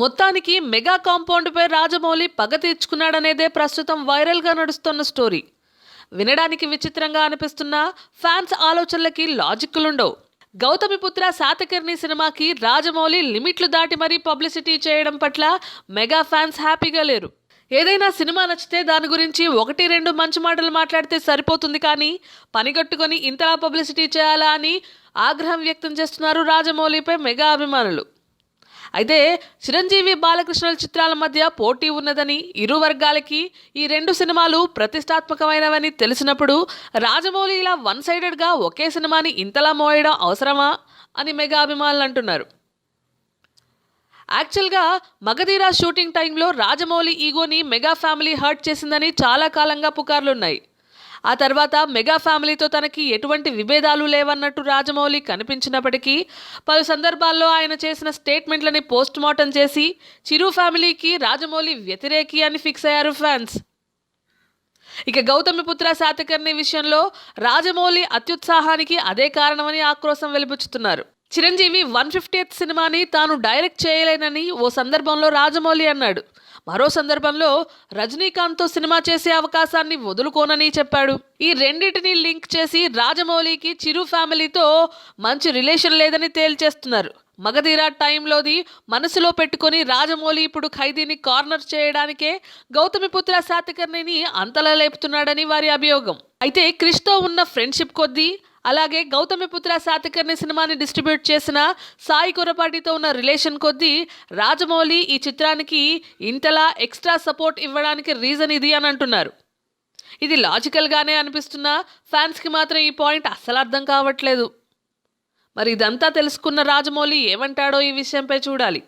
మొత్తానికి మెగా కాంపౌండ్పై రాజమౌళి పగ తీర్చుకున్నాడనేదే ప్రస్తుతం వైరల్గా నడుస్తున్న స్టోరీ. వినడానికి విచిత్రంగా అనిపిస్తున్న ఫ్యాన్స్ ఆలోచనలకి లాజిక్లుండవు గౌతమిపుత్ర శాతకర్ణి సినిమాకి రాజమౌళి లిమిట్లు దాటి మరీ పబ్లిసిటీ చేయడం పట్ల మెగా ఫ్యాన్స్ హ్యాపీగా లేరు. ఏదైనా సినిమా నచ్చితే దాని గురించి ఒకటి రెండు మంచి మాటలు మాట్లాడితే సరిపోతుంది కానీ పనిగట్టుకొని ఇంతలా పబ్లిసిటీ చేయాలా అని ఆగ్రహం వ్యక్తం చేస్తున్నారు రాజమౌళిపై మెగా అభిమానులు. అయితే చిరంజీవి బాలకృష్ణుల చిత్రాల మధ్య పోటీ ఉన్నదని ఇరు వర్గాలకి ఈ రెండు సినిమాలు ప్రతిష్టాత్మకమైనవని తెలిసినప్పుడు రాజమౌళి ఇలా వన్ సైడెడ్గా ఒకే సినిమాని ఇంతలా మోయడం అవసరమా అని మెగా అభిమానులు అంటున్నారు యాక్చువల్గా మగధీరా షూటింగ్ టైంలో రాజమౌళి ఈగోని మెగా ఫ్యామిలీ హర్ట్ చేసిందని చాలా కాలంగా పుకార్లున్నాయి. ఆ తర్వాత మెగా ఫ్యామిలీతో తనకి ఎటువంటి విభేదాలు లేవన్నట్టు రాజమౌళి కనిపించినప్పటికీ పలు సందర్భాల్లో ఆయన చేసిన స్టేట్మెంట్లని పోస్ట్ మార్టం చేసి చిరు ఫ్యామిలీకి రాజమౌళి వ్యతిరేకి అని ఫిక్స్ అయ్యారు ఫ్యాన్స్. ఇక గౌతమిపుత్ర శాతకర్ణి విషయంలో రాజమౌళి అత్యుత్సాహానికి అదే కారణమని ఆక్రోశం వెలిపుచ్చుతున్నారు చిరంజీవి వన్ ఫిఫ్టీయత్ సినిమాని తాను డైరెక్ట్ చేయలేనని ఓ సందర్భంలో రాజమౌళి అన్నాడు. మరో సందర్భంలో రజనీకాంత్తో సినిమా చేసే అవకాశాన్ని వదులుకోనని చెప్పాడు. ఈ రెండింటిని లింక్ చేసి రాజమౌళికి చిరు ఫ్యామిలీతో మంచి రిలేషన్ లేదని తేల్చేస్తున్నారు. మగధీర టైంలోది మనసులో పెట్టుకొని రాజమౌళి ఇప్పుడు ఖైదీని కార్నర్ చేయడానికే గౌతమిపుత్ర శాతకర్ణిని అంతలా లేపుతున్నాడని వారి అభియోగం. అయితే క్రిష్తో ఉన్న ఫ్రెండ్షిప్ కొద్దీ అలాగే గౌతమిపుత్ర సాతికర్ణి సినిమాని డిస్ట్రిబ్యూట్ చేసిన సాయి కొరపాటితో ఉన్న రిలేషన్ కొద్దీ రాజమౌళి ఈ చిత్రానికి ఇంతలా ఎక్స్ట్రా సపోర్ట్ ఇవ్వడానికి రీజన్ ఇది అని అంటున్నారు. ఇది లాజికల్గానే అనిపిస్తున్నా ఫ్యాన్స్కి మాత్రం ఈ పాయింట్ అస్సలు అర్థం కావట్లేదు. మరి ఇదంతా తెలుసుకున్న రాజమౌళి ఏమంటాడో ఈ విషయంపై చూడాలి.